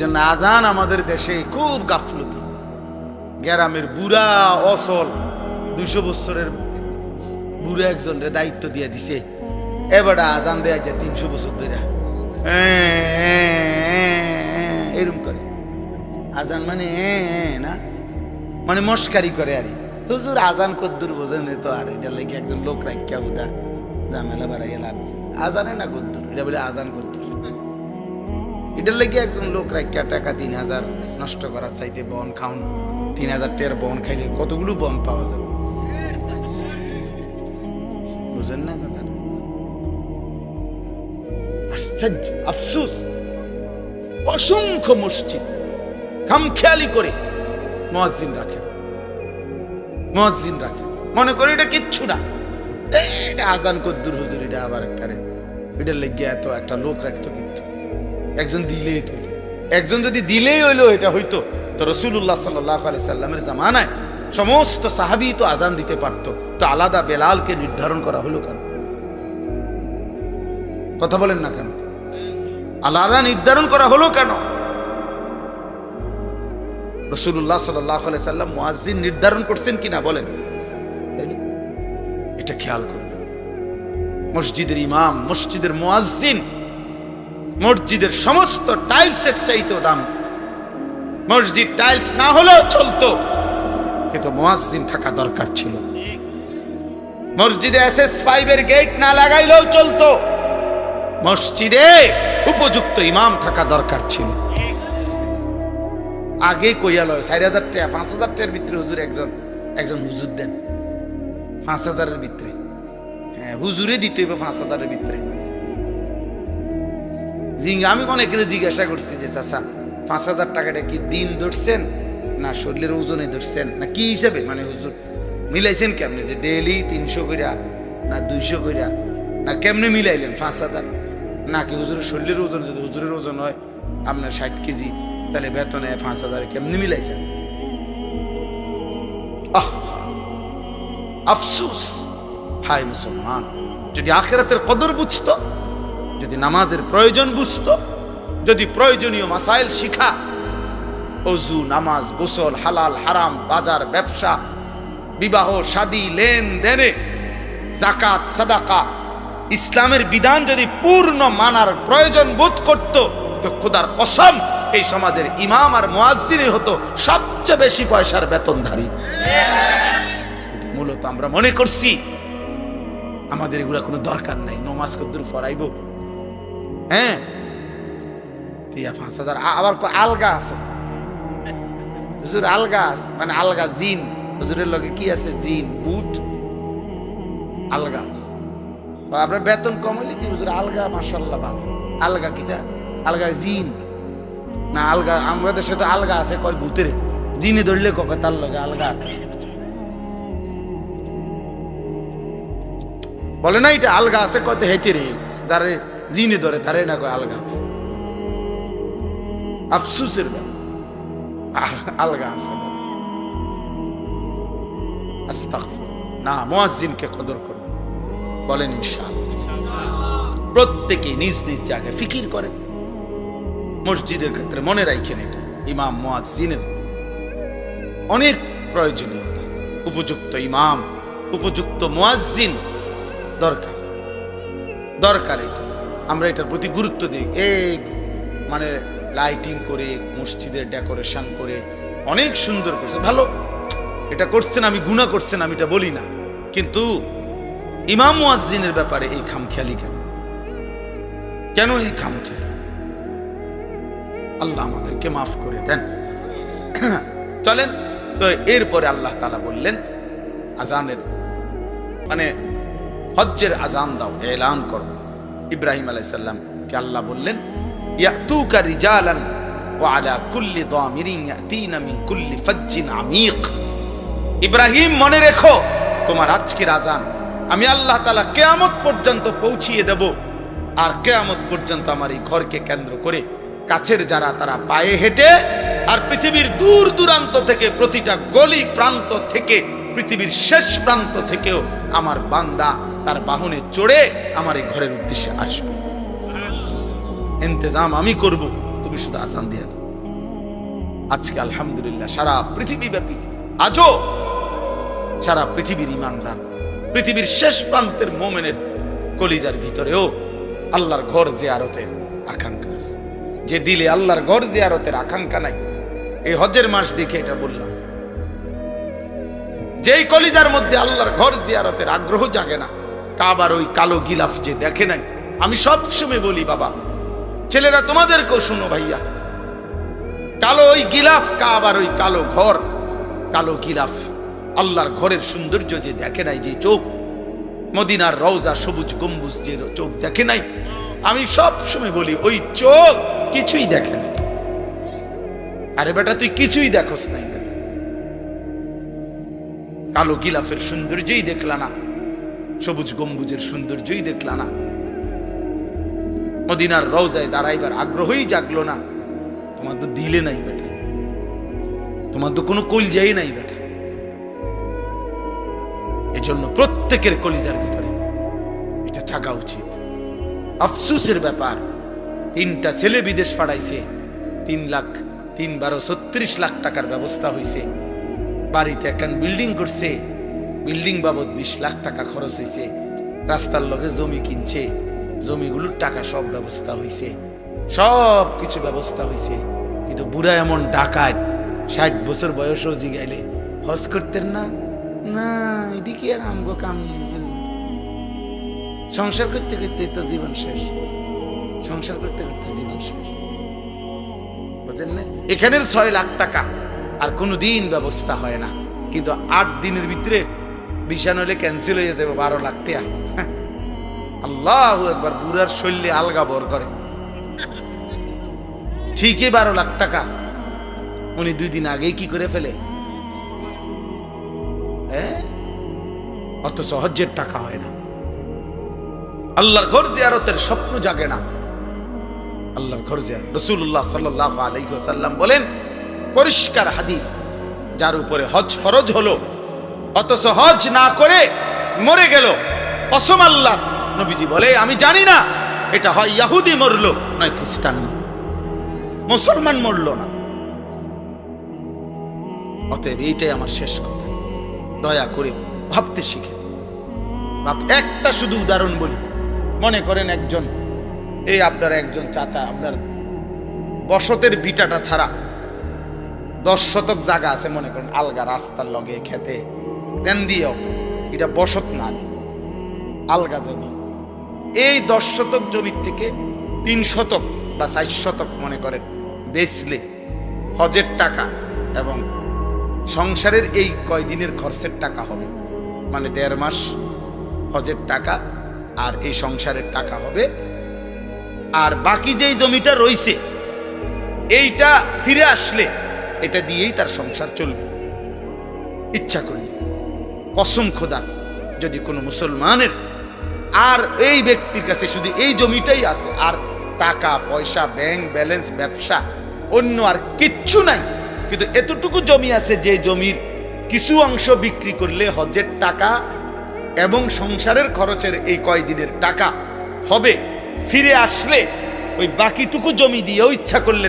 জন্য আজান আমাদের দেশে খুব গাফলতি। গ্রামের বুড়া অসল দুইশো বছরের বুড়া একজনের দায়িত্ব দিয়ে দিছে। এবার আজান দেয়া যায় তিনশো বছর ধরে এরম করে। আজান মানে না? মানে মস্কারি করে আরে। হুজুর আজান কদ্দুর বোঝেন তো আর এটা লেগে একজন লোক রাখিয়া বুদা ঝামেলা বাড়াইয়া লাভ আজানে না কদ্দুর? এটা বলে আজান কদ্দুর। এটার লেগে একজন লোক রাখিয়া টাকা তিন হাজার নষ্ট করার চাইতে বন খাউন তিন হাজার টের বন খাইলে কতগুলো বন পাওয়া যাবে? বুঝেন না কথাটা? আশ্চর্য, আফসুস। অসংখ্য মসজিদ খামখেয়ালি করে মুয়াজ্জিন রাখে। না। মুয়াজ্জিন রাখে। মনে করে এটা কিচ্ছু না। এটা আজান কদ্দুর হুজুর, এটা আবার এটা লেগে এত একটা লোক রাখতো কিন্তু। একজন দিলেই তো। একজন যদি দিলেই হইল, এটা হইতো। তো রসুল্লাহ সাল্লাহ আলি সাল্লামের জামানায় সমস্ত সাহাবি তো আজান দিতে পারতো। তো আলাদা বেলালকে নির্ধারণ করা হলো কেন? কথা বলেন না কেন? আলাদা নির্ধারণ করা হলো কেন? রসুল্লাহ সাল্লাহ সাল্লাম মুয়াজ্জিন নির্ধারণ করছেন কিনা বলেন। এটা খেয়াল করবেন মসজিদের ইমাম, মসজিদের মুয়াজ্জিন মসজিদের সমস্ত টাইলসের চাইতেও দাম। মসজিদ টাইলস না হলেও চলতো। কিন্তু মুয়াজ্জিন থাকা দরকার ছিল। মসজিদে এস এস ফাইভের গেট না লাগাইলেও চলতো। মসজিদে উপযুক্ত ইমাম থাকা দরকার ছিল। আগে কইয়াল চার হাজার টাকা, পাঁচ হাজার টাকার ভিতরে হুজুর একজন একজন হুজুর দেন। পাঁচ হাজারের ভিতরে। হ্যাঁ হুজুরে দিতে হইবে পাঁচ হাজারের ভিতরে। আমি অনেকের জিজ্ঞাসা করছি যে, চাচা, পাঁচ হাজার টাকাটা কি দিন ধরছেন? না, শরীরের ওজনে ধরছেন? না, কি হিসাবে? মানে হুজুর, মিলাইছেন কেমনে? যে ডেলি তিনশো কইরা, না, দুইশো কইরা, না, কেমনে মিলাইলেন পাঁচ হাজার? নাকি হুজুরের শরীরের ওজন, যদি হুজুরের ওজন হয়, আপনার ষাট কেজি, তাহলে বেতনে পাঁচ হাজার কেমনে মিলাইছেন? আফসুস। হায় মুসলমান, যদি আখেরাতের কদর বুঝতো যদি নামাজের প্রয়োজন বুঝতো, যদি প্রয়োজনীয় মাসাইল শিখা, অজু, নামাজ, গোসল, হালাল, হারাম, বাজার, ব্যবসা, বিবাহ, শাদী, লেনদেনে জাকাত সাদাকা, ইসলামের বিধান যদি পূর্ণ মানার প্রয়োজন বোধ করত, তো খোদার কসম এই সমাজের ইমাম আর মুয়াজ্জিনই হতো সবচেয়ে বেশি পয়সার বেতনধারী। মূলত আমরা মনে করছি, আমাদের এগুলা কোনো দরকার নাই, নমাজ কদ্দুর ফরাইব হ্যাঁ? টিয়া পাঁচ হাজার আবার আলগা আছে। হুজুর আলগা মানে আলগা জিন। হুজুরের লগে কি আছে? জিন, বুট। আলগা আছে। আপনার বেতন কম হইলে কি হুজুর আলগা? মাসাল্লাহ ভালো। আলগা কিটা আলগা জিন। না, আলগা আমাদের সাথে আলগা আছে, কয় ভূতের জিনে ধরলে কবে তার লগে আলগা আছে? বলে না, এটা আলগা আছে কত হেঁটে রে। যারে জিনে ধরে, তারে না কয় আলগা আছে। আফসুসের আলগা আছে। না, মুয়াজ্জিনকে কদর করুন। বলেন প্রত্যেকে নিজ নিজ জায়গায় ফিকির মসজিদের ক্ষেত্রে মনে রাখেন এটা। ইমাম মুয়াজ্জিনের অনেক প্রয়োজনীয়তা। উপযুক্ত ইমাম, উপযুক্ত মুয়াজ্জিন দরকার। দরকার এটা। আমরা এটার প্রতি গুরুত্ব দিই। এই মানে লাইটিং করে, মসজিদের ডেকোরেশন করে, অনেক সুন্দর করছে। ভালো, এটা করছেন আমি গুণা করছেন আমি এটা বলি না। কিন্তু ইমাম মুয়াজ্জিনের ব্যাপারে এই খামখেয়ালি কেন? কেন এই খামখেয়ালি? আল্লাহ আমাদেরকে মাফ করে দেন। চলেন, তো এরপরে আল্লাহ তালা বললেন, আজানের মানে হজ্জের আজান দাও, এলান করো। ইব্রাহিম আলাইসাল্লাম কে আল্লাহ বললেন, ইয়াতুকা রিজালান ওয়া কুল্লি দামিরিন ইয়াতিনা ইব্রাহিম, মনে রেখো, তোমার আজকের আজান আমি আল্লাহ তাআলা কিয়ামত পর্যন্ত পৌঁছিয়ে দেব। আর কিয়ামত পর্যন্ত আমার এই ঘরকে কেন্দ্র করে কাছের যারা তারা পায়ে হেঁটে আর পৃথিবীর দূর দূরান্ত থেকে প্রতিটা গলি প্রান্ত থেকে পৃথিবীর শেষ প্রান্ত থেকেও আমার বান্দা তার বাহনে চড়ে আমার এই ঘরের উদ্দেশ্যে আসবে। ইন্তজাম আমি করব, তুমি শুধু আসান দিয়ে দাও। আজকে আলহামদুলিল্লাহ সারা পৃথিবীব্যাপী, আজও সারা পৃথিবীর ইমানদার, পৃথিবীর শেষ প্রান্তের মোমেনের কলিজার ভিতরেও আল্লাহর ঘর জিয়ারতের আকাঙ্ক্ষা আছে। যে দিলে আল্লাহর ঘর জিয়ারতের আকাঙ্ক্ষা নাই, এই হজের মাস দেখে এটা বললাম। যেই কলিজার মধ্যে আল্লাহর ঘর জিয়ারতের আগ্রহ জাগে না কাবার ওই কালো গিলাফ যে দেখে নাই? আমি সব সময় বলি, বাবা, ছেলেরা তোমাদেরকেও শুনো ভাইয়া। কালো ওই গিলাফ, কাবার ওই কালো ঘর। কালো গিলাফ আল্লাহর ঘরের সৌন্দর্য যে দেখে নাই, যে চোখ। মদিনার রওজা, সবুজ গম্বুজ যে চোখ দেখে নাই, আমি সব সময় বলি, ওই চোখ কিছুই দেখে নাই। আরে বেটা, তুই কিছুই দেখোস নাই কালো গিলাফের সৌন্দর্যই দেখলা না। সবুজ গম্বুজের সৌন্দর্যই দেখলা না। মদিনার রওজায় দাঁড়াইবার আগ্রহই জাগলো না। তোমার তো দিলে নাই বেটা। তোমার তো কোনো কলজাই নাই বেটা। এজন্য প্রত্যেকের কলিজার ভিতরে এটা জাগা উচিত। আফসুসের ব্যাপার, তিনটা ছেলে বিদেশ পাঠাইছে, তিন লাখ, তিন বারো ছত্রিশ লাখ টাকার ব্যবস্থা হয়েছে বাড়িতে একখান বিল্ডিং করছে বিল্ডিং বাবদ বিশ লাখ টাকা খরচ হয়েছে রাস্তার লগে জমি কিনছে। জমিগুলোর টাকা সব ব্যবস্থা হয়েছে সব কিছু ব্যবস্থা হয়েছে কিন্তু বুড়া এমন ডাকাত, ষাট বছর বয়সও জিগাইলে হজ করতেন না? না এদিকে আর আমগো কাম? সংসার করতে করতে তো জীবন শেষ। সংসার করতে করতে জীবন শেষ। বুঝলেন না? এখানের ছয় লাখ টাকা আর কোনো দিন ব্যবস্থা হয় না। কিন্তু আট দিনের ভিতরে বিছান হলে ক্যান্সেল হয়ে যাবে বারো লাখ টাকা। হ্যাঁ। আল্লাহ একবার বুড়ার শৈলী আলগা বর করে। ঠিকই বারো লাখ টাকা। উনি দুই দিন আগেই কি করে ফেলে? অত সহজের টাকা হয় না। আল্লাহর ঘর জিয়ারতের স্বপ্ন জাগে না। আল্লাহর ঘর জিয়ারত রসুল্লাহ সাল্লাহ আলাইসাল্লাম বলেন, পরিষ্কার হাদিস, যার উপরে হজ ফরজ হলো অথচ হজ না করে মরে গেল। কসম আল্লাহ, নবীজি বলে, আমি জানি না, এটা হয় ইয়াহুদি মরলো, নয় খ্রিস্টান মুসলমান মরলো না। অতএব এইটাই আমার শেষ কথা। দয়া করে ভাবতে শিখে। একটা শুধু উদাহরণ বলি। মনে করেন একজন এই আপনার একজন চাচা, আপনার বসতের বিটাটা ছাড়া দশ শতক জায়গা আছে, মনে করেন, আলগা রাস্তার লগে, খেতে। তেন দিয়েও এটা বসত না আলগা জমি। এই দশ শতক জমির থেকে তিন শতক বা চার শতক মনে করেন বেচলে হজের টাকা এবং সংসারের এই কয়দিনের খরচের টাকা হবে। মানে দেড় মাস হজের টাকা আর এই সংসারের টাকা হবে। আর বাকি যেই জমিটা রইছে, এইটা ফিরে আসলে এটা দিয়েই তার সংসার চলবে। ইচ্ছা করলে। কসম খোদার যদি কোনো মুসলমানের আর এই ব্যক্তির কাছে শুধু এই জমিটাই আছে, আর টাকা, পয়সা ব্যাংক ব্যালেন্স ব্যবসা, অন্য আর কিচ্ছু নাই, কিন্তু এতটুকু জমি আছে যে জমির কিছু অংশ বিক্রি করলে হজের টাকা এবং সংসারের খরচের এই কয়দিনের টাকা হবে, ফিরে আসলে ওই বাকিটুকু জমি দিয়েও ইচ্ছা করলে